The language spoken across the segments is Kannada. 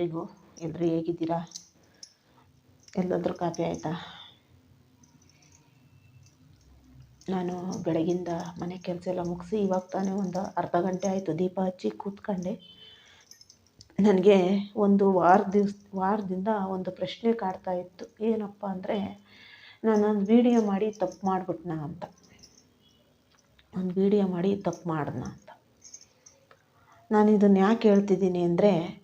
ಎಲ್ರಿಗೂ ಎಲ್ಲರೂ ಹೇಗಿದ್ದೀರಾ? ಎಲ್ಲಾದರೂ ಕಾಫಿ ಆಯಿತಾ? ನಾನು ಬೆಳಗಿಂದ ಮನೆ ಕೆಲಸ ಎಲ್ಲ ಮುಗಿಸಿ ಇವಾಗ ತಾನೇ ಒಂದು ಅರ್ಧ ಗಂಟೆ ಆಯಿತು ದೀಪ ಹಚ್ಚಿ ಕೂತ್ಕೊಂಡೆ. ನನಗೆ ಒಂದು ವಾರ ದಿವ್ಸ, ವಾರದಿಂದ ಒಂದು ಪ್ರಶ್ನೆ ಕಾಡ್ತಾ ಇತ್ತು. ಏನಪ್ಪ ಅಂದರೆ, ನಾನೊಂದು ವೀಡಿಯೋ ಮಾಡಿ ತಪ್ಪು ಮಾಡಿಬಿಟ್ನಾ ಅಂತ. ಒಂದು ವೀಡಿಯೋ ಮಾಡಿ ತಪ್ಪು ಮಾಡ್ದ ಅಂತ. ನಾನು ಇದನ್ನು ಯಾಕೆ ಹೇಳ್ತಿದ್ದೀನಿ ಅಂದರೆ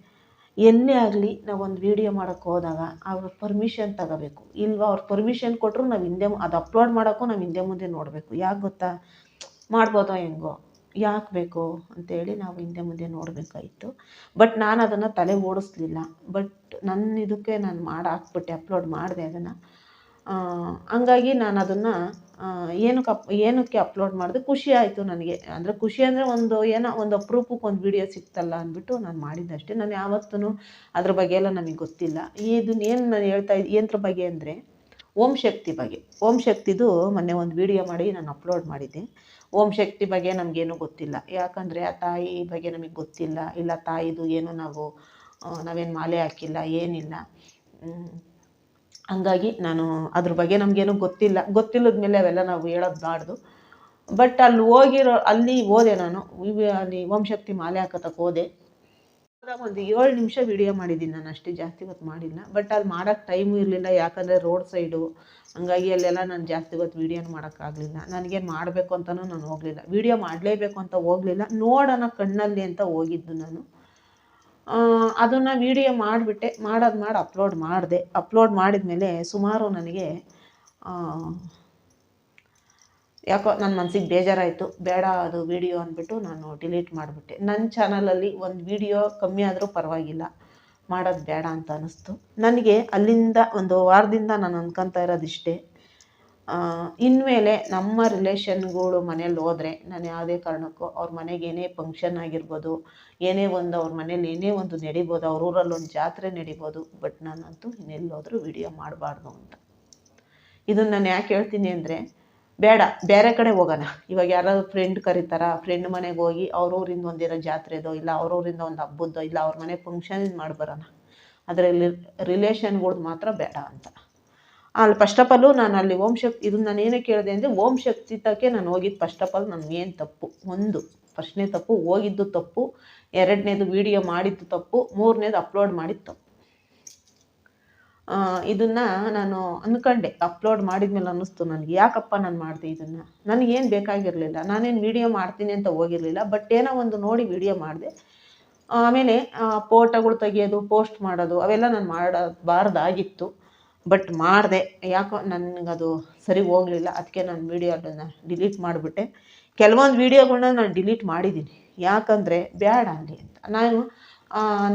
ಎಲ್ಲೇ ಆಗಲಿ ನಾವು ಒಂದು ವೀಡಿಯೋ ಮಾಡೋಕ್ಕೆ ಹೋದಾಗ ಅವ್ರ ಪರ್ಮಿಷನ್ ತಗೋಬೇಕು. ಇಲ್ವಾ ಅವ್ರ ಪರ್ಮಿಷನ್ ಕೊಟ್ಟರು ನಾವು ಹಿಂದೆ ಅದು ಅಪ್ಲೋಡ್ ಮಾಡೋಕ್ಕೂ ನಾವು ಹಿಂದೆ ಮುಂದೆ ನೋಡಬೇಕು. ಯಾಕೆ ಗೊತ್ತಾ? ಮಾಡ್ಬೋದೋ ಹೆಂಗೋ? ಯಾಕೆ ಬೇಕು? ಅಂತೇಳಿ ನಾವು ಹಿಂದೆ ಮುಂದೆ ನೋಡಬೇಕಾಯಿತು. ಬಟ್ ನಾನು ಅದನ್ನು ತಲೆ ಓಡಿಸ್ಲಿಲ್ಲ. ಬಟ್ ನನ್ನ ಇದಕ್ಕೆ ನಾನು ಮಾಡಿ, ಹಾಕ್ಬಿಟ್ಟೆ ಅಪ್ಲೋಡ್ ಮಾಡಿದೆ ಅದನ್ನು. ಹಂಗಾಗಿ ನಾನು ಅದನ್ನು ಏನಕ್ಕೆ ಅಪ್, ಏನಕ್ಕೆ ಅಪ್ಲೋಡ್ ಮಾಡಿದೆ, ಖುಷಿ ಆಯಿತು ನನಗೆ. ಅಂದರೆ ಖುಷಿ ಅಂದರೆ ಒಂದು ಏನೋ ಒಂದು ಅಪ್ರೂಪಕ್ಕೆ ಒಂದು ವೀಡಿಯೋ ಸಿಕ್ತಲ್ಲ ಅಂದ್ಬಿಟ್ಟು ನಾನು ಮಾಡಿದ್ದಷ್ಟೇ ನಾನು ಯಾವತ್ತೂ ಅದ್ರ ಬಗ್ಗೆ ಎಲ್ಲ ನನಗೆ ಗೊತ್ತಿಲ್ಲ. ಇದನ್ನ ಏನು ನಾನು ಹೇಳ್ತಾ ಇದ್ದು ಏನದ್ರ ಬಗ್ಗೆ ಅಂದರೆ, ಓಂ ಶಕ್ತಿ ಬಗ್ಗೆ. ಓಂ ಶಕ್ತಿದು ಮೊನ್ನೆ ಒಂದು ವೀಡಿಯೋ ಮಾಡಿ ನಾನು ಅಪ್ಲೋಡ್ ಮಾಡಿದ್ದೆ. ಓಂ ಶಕ್ತಿ ಬಗ್ಗೆ ನಮಗೇನು ಗೊತ್ತಿಲ್ಲ. ಯಾಕಂದರೆ ಆ ತಾಯಿ ಬಗ್ಗೆ ನಮಗೆ ಗೊತ್ತಿಲ್ಲ. ಇಲ್ಲ ತಾಯಿದು ಏನು ನಾವು ನಾವೇನು ಮಾಲೆ ಹಾಕಿಲ್ಲ, ಏನಿಲ್ಲ. ಹಂಗಾಗಿ ನಾನು ಅದ್ರ ಬಗ್ಗೆ ನಮಗೇನು ಗೊತ್ತಿಲ್ಲ. ಗೊತ್ತಿಲ್ಲದ ಮೇಲೆ ಅವೆಲ್ಲ ನಾವು ಹೇಳೋದು ಬಾರ್ದು. ಬಟ್ ಅಲ್ಲಿ ಹೋಗಿರೋ, ಅಲ್ಲಿ ಹೋದೆ ನಾನು. ಅಲ್ಲಿ ಓಂ ಶಕ್ತಿ ಮಾಲೆ ಹಾಕೋತಕ್ಕೆ ಹೋದೆ. ಒಂದು ಏಳು ನಿಮಿಷ ವಿಡಿಯೋ ಮಾಡಿದ್ದೀನಿ ನಾನು, ಅಷ್ಟೇ ಜಾಸ್ತಿ ಹೊತ್ತು ಮಾಡಿಲ್ಲ. ಬಟ್ ಅಲ್ಲಿ ಮಾಡೋಕ್ಕೆ ಟೈಮು ಇರಲಿಲ್ಲ, ಯಾಕಂದರೆ ರೋಡ್ ಸೈಡು ಹಂಗಾಗಿ ಅಲ್ಲೆಲ್ಲ ನಾನು ಜಾಸ್ತಿ ಹೊತ್ತು ವೀಡಿಯೋನ ಮಾಡೋಕ್ಕಾಗಲಿಲ್ಲ ನನಗೇನು ಮಾಡಬೇಕು ಅಂತಲೂ ನಾನು ಹೋಗಲಿಲ್ಲ. ವೀಡಿಯೋ ಮಾಡಲೇಬೇಕು ಅಂತ ಹೋಗಲಿಲ್ಲ. ನೋಡೋಣ ಕಣ್ಣಲ್ಲಿ ಅಂತ ಹೋಗಿದ್ದು ನಾನು. ಅದನ್ನು ವೀಡಿಯೋ ಮಾಡಿಬಿಟ್ಟೆ. ಮಾಡೋದು ಮಾಡಿ ಅಪ್ಲೋಡ್ ಮಾಡಿದೆ. ಅಪ್ಲೋಡ್ ಮಾಡಿದ್ಮೇಲೆ ಸುಮಾರು ನನಗೆ ಯಾಕೋ ನನ್ನ ಮನ್ಸಿಗೆ ಬೇಜಾರಾಯಿತು. ಬೇಡ ಅದು ವೀಡಿಯೋ ಅಂದ್ಬಿಟ್ಟು ನಾನು ಡಿಲೀಟ್ ಮಾಡಿಬಿಟ್ಟೆ. ನನ್ನ ಚಾನಲಲ್ಲಿ ಒಂದು ವೀಡಿಯೋ ಕಮ್ಮಿ ಆದರೂ ಪರವಾಗಿಲ್ಲ. ಮಾಡೋದು ಬೇಡ ಅಂತ ಅನ್ನಿಸ್ತು ನನಗೆ ಅಲ್ಲಿಂದ ಒಂದು ವಾರದಿಂದ ನಾನು ಅನ್ಕೊತಾ ಇರೋದಿಷ್ಟೇ. ಇನ್ಮೇಲೆ ನಮ್ಮ ರಿಲೇಷನ್ಗಳು ಮನೇಲಿ ಹೋದ್ರೆ ನಾನು ಯಾವುದೇ ಕಾರಣಕ್ಕೂ ಅವ್ರ ಮನೆಗೆ ಏನೇ ಫಂಕ್ಷನ್ ಆಗಿರ್ಬೋದು, ಏನೇ ಒಂದು ಅವ್ರ ಮನೇಲಿ ಏನೇ ಒಂದು ನಡಿಬೋದು, ಅವ್ರ ಊರಲ್ಲಿ ಒಂದು ಜಾತ್ರೆ ನಡಿಬೋದು, ಬಟ್ ನಾನಂತೂ ಇನ್ನೆಲ್ಲೋದ್ರೂ ವಿಡಿಯೋ ಮಾಡಬಾರ್ದು ಅಂತ. ಇದನ್ನು ನಾನು ಯಾಕೆ ಹೇಳ್ತೀನಿ ಅಂದರೆ, ಬೇಡ, ಬೇರೆ ಕಡೆ ಹೋಗೋಣ. ಇವಾಗ ಯಾರಾದ್ರು ಫ್ರೆಂಡ್ ಕರೀತಾರ ಫ್ರೆಂಡ್ ಮನೆಗೆ ಹೋಗಿ ಅವ್ರವ್ರಿಂದ ಊರಿಂದ ಒಂದಿರೋ ಜಾತ್ರೆದೋ, ಇಲ್ಲ ಅವ್ರ ಊರಿಂದ ಒಂದು ಹಬ್ಬದ್ದೋ, ಇಲ್ಲ ಅವ್ರ ಮನೆ ಫಂಕ್ಷನ್ ಮಾಡಿ ಬರೋಣ ಅದರಲ್ಲಿ ರಿಲೇಷನ್ಗಳ್ದು ಮಾತ್ರ ಬೇಡ ಅಂತ. ಅಲ್ಲಿ ಫಸ್ಟ್ ಆಫ್ ಆಲು ನಾನು ಅಲ್ಲಿ ಓಂ ಶಕ್ತಿ ಇದನ್ನ ನಾನು ಏನೇ ಕೇಳಿದೆ ಅಂದರೆ ಓಂ ಶಕ್ತಿ ತಕ್ಕೆ ನಾನು ಹೋಗಿದ್ದು ಫಸ್ಟ್ ಆಫ್ ಆಲ್ ನನಗೇನು ತಪ್ಪು? ಒಂದು ಫಸ್ಟ್ನೇ ತಪ್ಪು, ಹೋಗಿದ್ದು ತಪ್ಪು, ಎರಡನೇದು ವೀಡಿಯೋ ಮಾಡಿದ್ದು ತಪ್ಪು, ಮೂರನೇದು ಅಪ್ಲೋಡ್ ಮಾಡಿದ್ದು ತಪ್ಪು. ಇದನ್ನು ನಾನು ಅಂದ್ಕೊಂಡೆ ಅಪ್ಲೋಡ್ ಮಾಡಿದ್ಮೇಲೆ ಅನ್ನಿಸ್ತು ನನಗೆ. ಯಾಕಪ್ಪ ನಾನು ಮಾಡಿದೆ ಇದನ್ನು? ನನಗೇನು ಬೇಕಾಗಿರಲಿಲ್ಲ. ನಾನೇನು ವೀಡಿಯೋ ಮಾಡ್ತೀನಿ ಅಂತ ಹೋಗಿರಲಿಲ್ಲ ಬಟ್ ಏನೋ ಒಂದು ನೋಡಿ ವೀಡಿಯೋ ಮಾಡಿದೆ. ಆಮೇಲೆ ಫೋಟೋಗಳು ತೆಗೆಯೋದು ಪೋಸ್ಟ್ ಮಾಡೋದು, ಅವೆಲ್ಲ ನಾನು ಮಾಡಬಾರ್ದಾಗಿತ್ತು. ಬಟ್ ಮಾಡಿದೆ. ಯಾಕೋ ನನಗದು ಸರಿ ಹೋಗಲಿಲ್ಲ. ಅದಕ್ಕೆ ನಾನು ವೀಡಿಯೋ ಡಿಲೀಟ್ ಮಾಡಿಬಿಟ್ಟೆ. ಕೆಲವೊಂದು ವೀಡಿಯೋಗಳನ್ನ ನಾನು ಡಿಲೀಟ್ ಮಾಡಿದ್ದೀನಿ ಯಾಕಂದರೆ ಬೇಡ ಅಲ್ಲಿ ಅಂತ. ನಾನು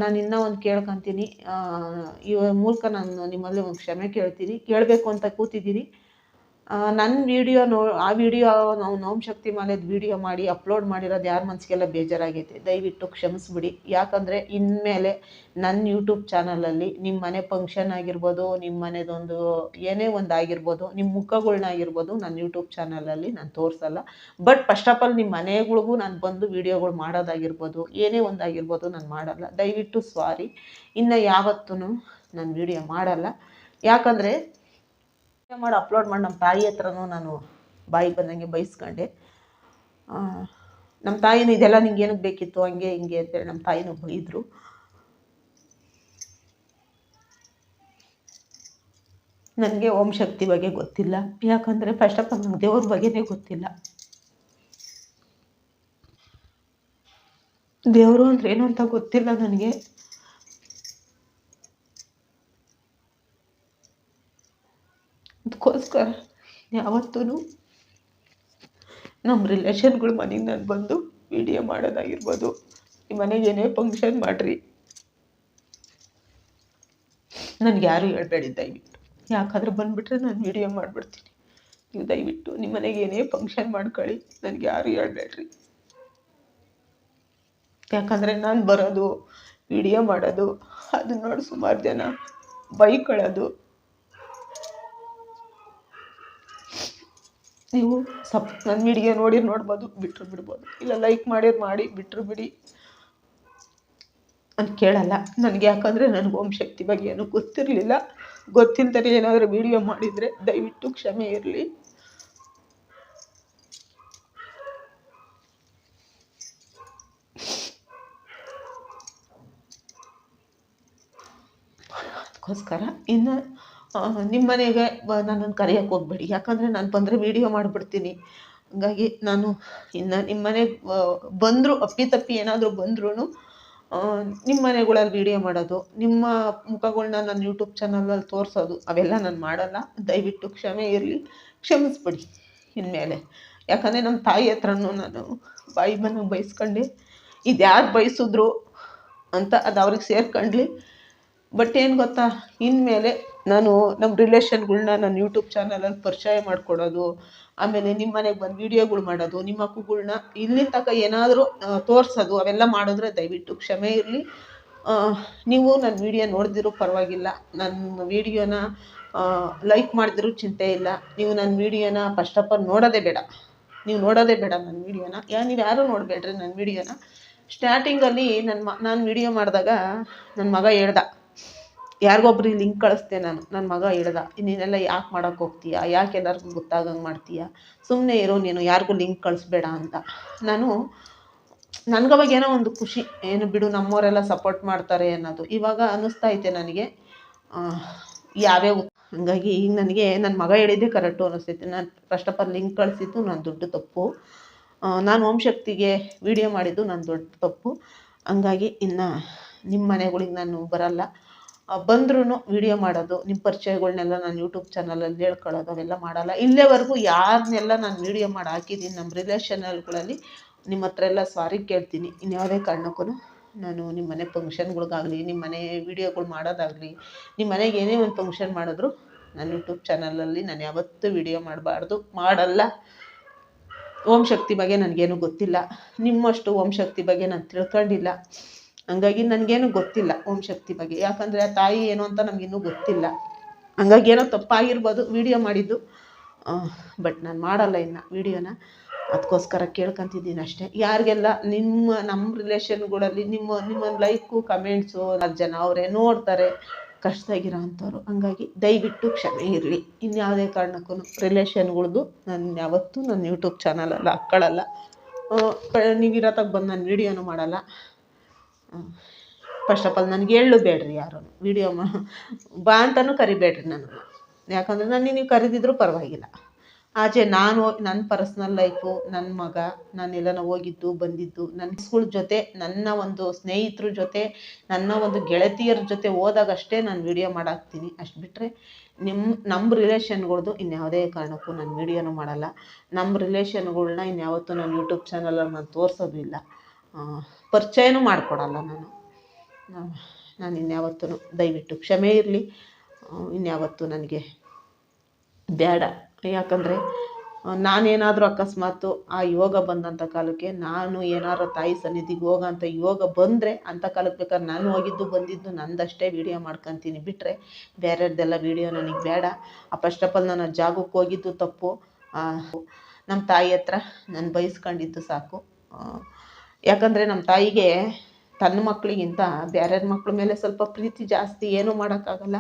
ನಾನು ಇನ್ನೂ ಒಂದು ಕೇಳ್ಕೊತೀನಿ. ಈ ಮೂಲಕ ನಾನು ನಿಮ್ಮಲ್ಲಿ ಒಂದು ಕ್ಷಮೆ ಕೇಳ್ತೀನಿ. ಕೇಳಬೇಕು ಅಂತ ಕೂತಿದ್ದೀನಿ. ನನ್ನ ವೀಡಿಯೋ ನೋ, ಆ ವಿಡಿಯೋ ನಾವು ನೋಮ್ ಶಕ್ತಿ ಮಾಲೆದು ವೀಡಿಯೋ ಮಾಡಿ ಅಪ್ಲೋಡ್ ಮಾಡಿರೋದು ಯಾರ ಮನಸ್ಸಿಗೆಲ್ಲ ಬೇಜಾರಾಗೈತೆ. ದಯವಿಟ್ಟು ಕ್ಷಮಿಸ್ಬಿಡಿ. ಯಾಕಂದರೆ ಇನ್ಮೇಲೆ ನನ್ನ ಯೂಟ್ಯೂಬ್ ಚಾನಲಲ್ಲಿ ನಿಮ್ಮ ಮನೆ ಫಂಕ್ಷನ್ ಆಗಿರ್ಬೋದು ನಿಮ್ಮ ಮನೆದೊಂದು ಏನೇ ಒಂದು ಆಗಿರ್ಬೋದು ನಿಮ್ಮ ಮುಖಗಳ್ನಾಗಿರ್ಬೋದು ನನ್ನ ಯೂಟ್ಯೂಬ್ ಚಾನಲಲ್ಲಿ ನಾನು ತೋರಿಸಲ್ಲ. ಬಟ್ ಫಸ್ಟ್ ಆಫ್ ಆಲ್ ನಿಮ್ಮ ಮನೆಗಳಿಗೂ ನಾನು ಬಂದು ವೀಡಿಯೋಗಳು ಮಾಡೋದಾಗಿರ್ಬೋದು, ಏನೇ ಒಂದು ಆಗಿರ್ಬೋದು ನಾನು ಮಾಡಲ್ಲ. ದಯವಿಟ್ಟು ಸಾರಿ ಇನ್ನು ಯಾವತ್ತೂ ನಾನು ವೀಡಿಯೋ ಮಾಡಲ್ಲ. ಯಾಕಂದರೆ ಮಾಡಿ ಅಪ್ಲೋಡ್ ಮಾಡಿ ನಮ್ಮ ತಾಯಿ ಹತ್ರನೂ ನಾನು ಬಾಯಿ ಬಂದಂಗೆ ಬಯಸ್ಕೊಂಡೆ ನಮ್ಮ ತಾಯಿನೂ ಇದೆಲ್ಲ ನಿಂಗೆ ಏನಕ್ಕೆ ಬೇಕಿತ್ತು ಹಂಗೆ ಹಿಂಗೆ ಅಂತೇಳಿ ನಮ್ಮ ತಾಯಿನೂ ಬೈದರು. ನನಗೆ ಓಂ ಶಕ್ತಿ ಬಗ್ಗೆ ಗೊತ್ತಿಲ್ಲ. ಯಾಕಂದರೆ ಫಸ್ಟ್ ಆಫ್ ಆಲ್ ನಂಗೆ ದೇವ್ರ ಬಗ್ಗೆನೇ ಗೊತ್ತಿಲ್ಲ. ದೇವರು ಅಂದ್ರೆ ಏನು ಅಂತ ಗೊತ್ತಿಲ್ಲ ನನಗೆ. ಅದಕ್ಕೋಸ್ಕರ ಯಾವತ್ತೂ ನಮ್ಮ ರಿಲೇಷನ್ಗಳ ಮನೆಗೆ ನಾನು ಬಂದು ವಿಡಿಯೋ ಮಾಡೋದಾಗಿರ್ಬೋದು. ನಿಮ್ಮ ಮನೆಗೆ ಏನೇ ಫಂಕ್ಷನ್ ಮಾಡಿರಿ. ನನಗೆ ಯಾರು ಹೇಳ್ಬೇಡಿ, ದಯವಿಟ್ಟು. ಯಾಕಾದರೂ ಬಂದುಬಿಟ್ರೆ ನಾನು ವಿಡಿಯೋ ಮಾಡಿಬಿಡ್ತೀನಿ. ನೀವು ದಯವಿಟ್ಟು ನಿಮ್ಮ ಮನೆಗೆ ಏನೇ ಫಂಕ್ಷನ್ ಮಾಡ್ಕೊಳ್ಳಿ, ನನಗೆ ಯಾರು ಹೇಳ್ಬೇಡ್ರಿ. ಯಾಕಂದರೆ ನಾನು ಬರೋದು ವಿಡಿಯೋ ಮಾಡೋದು, ಅದನ್ನ ನೋಡಿ ಸುಮಾರು ಜನ ಬೈಕೊಳ್ಳೋದು ನೀವು ಸಪ್ ನನ್ನ ವಿಡಿಯೋ ನೋಡಿ ನೋಡ್ಬೋದು ಬಿಟ್ಟರು ಬಿಡ್ಬೋದು. ಇಲ್ಲ ಲೈಕ್ ಮಾಡಿರ್ ಮಾಡಿ ಬಿಟ್ಟರು ಬಿಡಿ ಅಂತ ಕೇಳಲ್ಲ. ನನಗೆ ಯಾಕಂದರೆ ನನಗೆ ಓಂ ಶಕ್ತಿ ಬಗ್ಗೆ ಏನೂ ಗೊತ್ತಿರಲಿಲ್ಲ. ಗೊತ್ತಿಲ್ಲದೇ ಏನಾದರೂ ವಿಡಿಯೋ ಮಾಡಿದರೆ ದಯವಿಟ್ಟು ಕ್ಷಮೆ ಇರಲಿ. ಅದಕ್ಕೋಸ್ಕರ ಇನ್ನು ನಿಮ್ಮ ಮನೆಗೆ ನನ್ನನ್ನು ಕರೆಯೋಕ್ಕೆ ಹೋಗ್ಬೇಡಿ. ಯಾಕಂದರೆ ನಾನು ಬಂದರೆ ವೀಡಿಯೋ ಮಾಡಿಬಿಡ್ತೀನಿ. ಹಂಗಾಗಿ ನಾನು ಇನ್ನು ನಿಮ್ಮ ಮನೆಗೆ ಬಂದರೂ ಅಪ್ಪಿತಪ್ಪಿ ಏನಾದರೂ ಬಂದ್ರೂ ನಿಮ್ಮ ಮನೆಗಳಲ್ಲಿ ವೀಡಿಯೋ ಮಾಡೋದು, ನಿಮ್ಮ ಮುಖಗಳನ್ನ ನನ್ನ ಯೂಟ್ಯೂಬ್ ಚಾನಲಲ್ಲಿ ತೋರಿಸೋದು, ಅವೆಲ್ಲ ನಾನು ಮಾಡಲ್ಲ. ದಯವಿಟ್ಟು ಕ್ಷಮೆ ಇರಲಿ. ಕ್ಷಮಿಸ್ಬಿಡಿ ಇನ್ಮೇಲೆ. ಯಾಕಂದರೆ ನಮ್ಮ ತಾಯಿ ಹತ್ರನೂ ನಾನು ಬಾಯಿ ಮನೆಗೆ ಬಯಸ್ಕೊಂಡೆ. ಇದು ಯಾರು ಬಯಸಿದ್ರು ಅಂತ ಅದು ಅವ್ರಿಗೆ ಸೇರ್ಕೊಂಡ್ಲಿ. ಬಟ್ ಏನು ಗೊತ್ತಾ, ಇನ್ಮೇಲೆ ನಾನು ನಮ್ಮ ರಿಲೇಷನ್ಗಳ್ನ ನಾನು ಯೂಟ್ಯೂಬ್ ಚಾನಲಲ್ಲಿ ಪರಿಚಯ ಮಾಡಿಕೊಡೋದು, ಆಮೇಲೆ ನಿಮ್ಮ ಮನೆಗೆ ಬಂದು ವೀಡಿಯೋಗಳು ಮಾಡೋದು, ನಿಮ್ಮ ಮಕ್ಕಳುಗಳ್ನ ಇಲ್ಲಿ ತನಕ ಏನಾದರೂ ತೋರಿಸೋದು, ಅವೆಲ್ಲ ಮಾಡಿದ್ರೆ ದಯವಿಟ್ಟು ಕ್ಷಮೆ ಇರಲಿ. ನೀವು ನನ್ನ ವೀಡಿಯೋ ನೋಡಿದಿರೂ ಪರವಾಗಿಲ್ಲ. ನನ್ನ ವೀಡಿಯೋನ ಲೈಕ್ ಮಾಡಿದ್ರು ಚಿಂತೆ ಇಲ್ಲ. ನೀವು ನನ್ನ ವೀಡಿಯೋನ ಫಸ್ಟ್ ಆಫ್ ಆಲ್ ನೋಡೋದೇ ಬೇಡ. ನೀವು ನೋಡೋದೇ ಬೇಡ ನನ್ನ ವೀಡಿಯೋನ ಯಾ, ನೀವು ಯಾರೂ ನೋಡಬೇಡ್ರಿ ನನ್ನ ವೀಡಿಯೋನ ಸ್ಟಾರ್ಟಿಂಗಲ್ಲಿ ನನ್ನ ಮ, ನಾನು ವೀಡಿಯೋ ಮಾಡಿದಾಗ ನನ್ನ ಮಗ ಹೇಳ್ದ ಯಾರಿಗೊಬ್ರಿಗೆ ಲಿಂಕ್ ಕಳಿಸ್ದೆ ನಾನು ನನ್ನ ಮಗ ಹೇಳ್ದ, ನೀನೆಲ್ಲ ಯಾಕೆ ಮಾಡೋಕ್ಕೆ ಹೋಗ್ತೀಯ? ಯಾಕೆ ಎಲ್ಲರಿಗೂ ಗೊತ್ತಾಗಂಗೆ ಮಾಡ್ತೀಯ? ಸುಮ್ಮನೆ ಇರೋ, ನೀನು ಯಾರಿಗೂ ಲಿಂಕ್ ಕಳಿಸ್ಬೇಡ ಅಂತ. ನಾನು ನನಗವಾಗ ಏನೋ ಒಂದು ಖುಷಿ, ಏನು ಬಿಡು, ನಮ್ಮವರೆಲ್ಲ ಸಪೋರ್ಟ್ ಮಾಡ್ತಾರೆ ಅನ್ನೋದು. ಇವಾಗ ಅನ್ನಿಸ್ತಾ ಐತೆ ನನಗೆ. ಯಾವ್ಯಾವ, ಹಂಗಾಗಿ ಈಗ ನನಗೆ ನನ್ನ ಮಗ ಹೇಳಿದ್ದೆ ಕರೆಕ್ಟು ಅನ್ನಿಸ್ತೈತೆ. ನಾನು ಫಸ್ಟ್ ಆಫ್ ಆಲ್ ಲಿಂಕ್ ಕಳಿಸಿದ್ದು ನನ್ನ ದೊಡ್ಡ ತಪ್ಪು. ನಾನು ಓಂ ಶಕ್ತಿಗೆ ವೀಡಿಯೋ ಮಾಡಿದ್ದು ನನ್ನ ದೊಡ್ಡ ತಪ್ಪು. ಹಂಗಾಗಿ ಇನ್ನು ನಿಮ್ಮ ಮನೆಗಳಿಗೆ ನಾನು ಬರಲ್ಲ. ಬಂದ್ರೂ ವಿಡಿಯೋ ಮಾಡೋದು ನಿಮ್ಮ ಪರಿಚಯಗಳ್ನೆಲ್ಲ ನಾನು ಯೂಟ್ಯೂಬ್ ಚಾನಲಲ್ಲಿ ಹೇಳ್ಕೊಳ್ಳೋದು, ಅವೆಲ್ಲ ಮಾಡಲ್ಲ. ಇಲ್ಲೇವರೆಗೂ ಯಾರನ್ನೆಲ್ಲ ನಾನು ವೀಡಿಯೋ ಮಾಡಿ ಹಾಕಿದ್ದೀನಿ ನಮ್ಮ ರಿಲೇಷನಲ್ಗಳಲ್ಲಿ ನಿಮ್ಮ ಹತ್ರ ಎಲ್ಲ ಸಾರಿ ಕೇಳ್ತೀನಿ. ಇನ್ಯಾವುದೇ ಕಾರಣಕ್ಕೂ ನಾನು ನಿಮ್ಮ ಮನೆ ಫಂಕ್ಷನ್ಗಳಿಗಾಗಲಿ ನಿಮ್ಮ ಮನೆ ವಿಡಿಯೋಗಳು ಮಾಡೋದಾಗಲಿ ನಿಮ್ಮ ಮನೆಗೆ ಏನೇ ಒಂದು ಫಂಕ್ಷನ್ ಮಾಡಿದ್ರು, ನಾನು ಯೂಟ್ಯೂಬ್ ಚಾನಲಲ್ಲಿ ನಾನು ಯಾವತ್ತೂ ವಿಡಿಯೋ ಮಾಡಬಾರ್ದು, ಮಾಡಲ್ಲ. ಓಂ ಶಕ್ತಿ ಬಗ್ಗೆ ನನಗೇನು ಗೊತ್ತಿಲ್ಲ. ನಿಮ್ಮಷ್ಟು ಓಂ ಶಕ್ತಿ ಬಗ್ಗೆ ನಾನು ತಿಳ್ಕೊಂಡಿಲ್ಲ. ಹಂಗಾಗಿ ನನಗೇನು ಗೊತ್ತಿಲ್ಲ ಓಂ ಶಕ್ತಿ ಬಗ್ಗೆ. ಯಾಕಂದರೆ ಆ ತಾಯಿ ಏನು ಅಂತ ನಮಗಿನ್ನೂ ಗೊತ್ತಿಲ್ಲ. ಹಂಗಾಗಿ ಏನೋ ತಪ್ಪಾಗಿರ್ಬೋದು ವಿಡಿಯೋ ಮಾಡಿದ್ದು. ಬಟ್ ನಾನು ಮಾಡಲ್ಲ ಇನ್ನು ವಿಡಿಯೋನ. ಅದಕ್ಕೋಸ್ಕರ ಕೇಳ್ಕೊತಿದ್ದೀನಿ ಅಷ್ಟೇ. ಯಾರಿಗೆಲ್ಲ ನಿಮ್ಮ ನಮ್ಮ ರಿಲೇಷನ್ಗಳಲ್ಲಿ ನಿಮ್ಮ ನಿಮ್ಮ ಲೈಕು ಕಮೆಂಟ್ಸು ನಾಲ್ಕು ಜನ ಅವರೇ ನೋಡ್ತಾರೆ, ಕಷ್ಟದಾಗಿರೋ ಅಂಥವ್ರು. ಹಂಗಾಗಿ ದಯವಿಟ್ಟು ಕ್ಷಮೆ ಇರಲಿ. ಇನ್ಯಾವುದೇ ಕಾರಣಕ್ಕೂ ರಿಲೇಷನ್ಗಳ್ದು ನಾನು ಯಾವತ್ತೂ ನನ್ನ ಯೂಟ್ಯೂಬ್ ಚಾನಲಲ್ಲಿ ಹಾಕ್ಕೊಳ್ಳಲ್ಲ ನೀವು ಇರೋತ್ತಾಗ ಬಂದು ನಾನು ವೀಡಿಯೋನೂ ಮಾಡಲ್ಲ. ಫಸ್ಟ್ ಆಫ್ ಆಲ್ ನನಗೆ ಹೇಳು ಬೇಡ್ರಿ ಯಾರೂ. ವೀಡಿಯೋ ಮಾ ಬಾ ಅಂತಲೂ ಕರಿಬೇಡ್ರಿ ನನಗೆ ಯಾಕಂದರೆ ನಾನು ನೀವು ಕರೆದಿದ್ರು ಪರವಾಗಿಲ್ಲ. ಆಚೆ ನಾನು ನನ್ನ ಪರ್ಸ್ನಲ್ ಲೈಫು ನನ್ನ ಮಗ, ನಾನು ಎಲ್ಲನ ಹೋಗಿದ್ದು, ಬಂದಿದ್ದು ನನ್ನ ಸ್ಕೂಲ್ ಜೊತೆ, ನನ್ನ ಒಂದು ಸ್ನೇಹಿತರ ಜೊತೆ, ನನ್ನ ಒಂದು ಗೆಳತಿಯರ ಜೊತೆ ಹೋದಾಗಷ್ಟೇ ನಾನು ವೀಡಿಯೋ ಮಾಡಾಕ್ತೀನಿ. ಅಷ್ಟು ಬಿಟ್ಟರೆ ನಿಮ್ಮ ನಮ್ಮ ರಿಲೇಷನ್ಗಳ್ದು ಇನ್ಯಾವುದೇ ಕಾರಣಕ್ಕೂ ನಾನು ವೀಡಿಯೋನೂ ಮಾಡಲ್ಲ. ನಮ್ಮ ರಿಲೇಷನ್ಗಳ್ನ ಇನ್ಯಾವತ್ತೂ ನಾನು ಯೂಟ್ಯೂಬ್ ಚಾನಲಲ್ಲಿ ನಾನು ತೋರಿಸೋದು ಇಲ್ಲ. ಪರಿಚಯನೂ ಮಾಡಿಕೊಡಲ್ಲ ನಾನು. ನಾನು ಇನ್ಯಾವತ್ತೂ ದಯವಿಟ್ಟು ಕ್ಷಮೆ ಇರಲಿ. ಇನ್ಯಾವತ್ತೂ ನನಗೆ ಬೇಡ ಯಾಕಂದರೆ ನಾನೇನಾದರೂ ಅಕಸ್ಮಾತು ಆ ಯೋಗ ಬಂದಂಥ ಕಾಲಕ್ಕೆ ನಾನು ಏನಾದ್ರು ತಾಯಿ ಸನ್ನಿಧಿಗೆ ಅಂತ ಯೋಗ ಬಂದರೆ ಅಂಥ ಕಾಲಕ್ಕೆ ಬೇಕಾದ್ರೆ ನಾನು ಹೋಗಿದ್ದು ಬಂದಿದ್ದು ನಂದಷ್ಟೇ ವೀಡಿಯೋ ಮಾಡ್ಕೊತೀನಿ. ಬಿಟ್ಟರೆ ಬೇರೆಯವ್ರದ್ದೆಲ್ಲ ವೀಡಿಯೋ ನನಗೆ ಬೇಡ. ಆ ಫಸ್ಟ್ ಆಫ್ ಆಲ್ ನಾನು ಜಾಗಕ್ಕೆ ಹೋಗಿದ್ದು ತಪ್ಪು. ನಮ್ಮ ತಾಯಿ ಹತ್ರ ನಾನು ಬಯಸ್ಕೊಂಡಿದ್ದು ಸಾಕು. ಯಾಕಂದರೆ ನಮ್ಮ ತಾಯಿಗೆ ತನ್ನ ಮಕ್ಕಳಿಗಿಂತ ಬೇರೆಯವ್ರ ಮಕ್ಳ ಮೇಲೆ ಸ್ವಲ್ಪ ಪ್ರೀತಿ ಜಾಸ್ತಿ, ಏನೂ ಮಾಡೋಕ್ಕಾಗಲ್ಲ.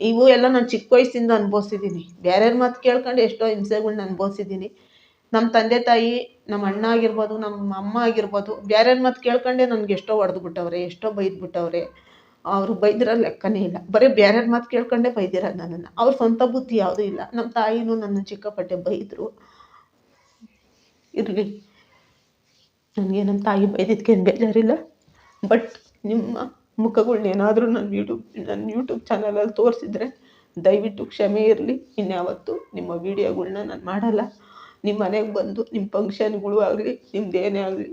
ಇವು ಎಲ್ಲ ನಾನು ಚಿಕ್ಕ ವಯಸ್ಸಿಂದ ಅನುಭವಿಸಿದ್ದೀನಿ ಬೇರೆಯವ್ರ ಮಾತು ಕೇಳ್ಕೊಂಡು ಎಷ್ಟೋ ಹಿಂಸೆಗಳ್ನ ಅನುಭವಿಸಿದ್ದೀನಿ ನಮ್ಮ ತಂದೆ ತಾಯಿ ನಮ್ಮ ಅಣ್ಣ ಆಗಿರ್ಬೋದು ನಮ್ಮ ಅಮ್ಮ ಆಗಿರ್ಬೋದು ಬೇರೆಯವ್ರ ಮಾತು ಕೇಳ್ಕೊಂಡೆ ನನಗೆ ಎಷ್ಟೋ ಹೊಡೆದು ಬಿಟ್ಟವ್ರೆ, ಎಷ್ಟೋ ಬೈದು ಬಿಟ್ಟವ್ರೆ. ಅವರು ಬೈದಿರೋ ಲೆಕ್ಕನೇ ಇಲ್ಲ. ಬರೀ ಬೇರೆಯವ್ರ ಮಾತು ಕೇಳ್ಕೊಂಡೆ ಬೈದಿರೋದು ನನ್ನನ್ನು. ಅವ್ರ ಸ್ವಂತ ಬುದ್ಧಿ ಯಾವುದೂ ಇಲ್ಲ. ನಮ್ಮ ತಾಯಿನೂ ನನ್ನ ಚಿಕ್ಕಪಟ್ಟೆ ಬೈದರು. ಇರಲಿ. ನನಗೆ ನಮ್ಮ ತಾಯಿ ಬೈದಿದ್ದಕ್ಕೇನು ಬೇಜಾರಿಲ್ಲ. ಬಟ್ ನಿಮ್ಮ ಮುಖಗಳ್ನೇನಾದರೂ ನನ್ನ ಯೂಟ್ಯೂಬ್ ನನ್ನ ಯೂಟ್ಯೂಬ್ ಚಾನಲಲ್ಲಿ ತೋರಿಸಿದ್ರೆ ದಯವಿಟ್ಟು ಕ್ಷಮೆ ಇರಲಿ. ಇನ್ಯಾವತ್ತೂ ನಿಮ್ಮ ವೀಡಿಯೋಗಳ್ನ ನಾನು ಮಾಡಲ್ಲ. ನಿಮ್ಮ ಮನೆಗೆ ಬಂದು ನಿಮ್ಮ ಫಂಕ್ಷನ್ಗಳು ಆಗಲಿ ನಿಮ್ಮದೇನೇ ಆಗಲಿ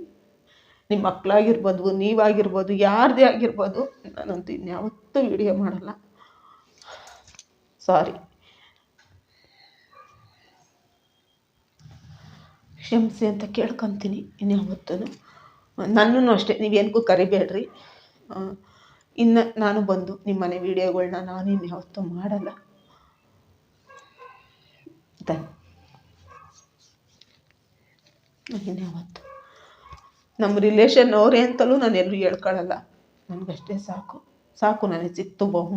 ನಿಮ್ಮ ಮಕ್ಕಳಾಗಿರ್ಬೋದು ನೀವಾಗಿರ್ಬೋದು, ಯಾರದೇ ಆಗಿರ್ಬೋದು, ನಾನಂತೂ ಇನ್ಯಾವತ್ತೂ ವೀಡಿಯೋ ಮಾಡಲ್ಲ. ಸಾರಿ ಕ್ಷಮಿಸಿ ಅಂತ ಕೇಳ್ಕೊತೀನಿ ಇನ್ಯಾವತ್ತೂ ನನ್ನೂ ಅಷ್ಟೇ ನೀವೇನಿಗೂ ಕರಿಬೇಡ್ರಿ. ಇನ್ನು ನಾನು ಬಂದು ನಿಮ್ಮ ಮನೆ ವೀಡಿಯೋಗಳನ್ನ ನಾನು ಇನ್ಯಾವತ್ತೂ ಮಾಡಲ್ಲ. ದನ್ ಇನ್ಯಾವತ್ತು ನಮ್ಮ ರಿಲೇಷನ್ ಅವರೇ ಅಂತಲೂ ನಾನು ಎಲ್ಲೂ ಹೇಳ್ಕೊಳ್ಳಲ್ಲ. ನನಗಷ್ಟೇ ಸಾಕು. ಸಾಕು, ನನಗೆ ಸಿಕ್ತು ಬಹು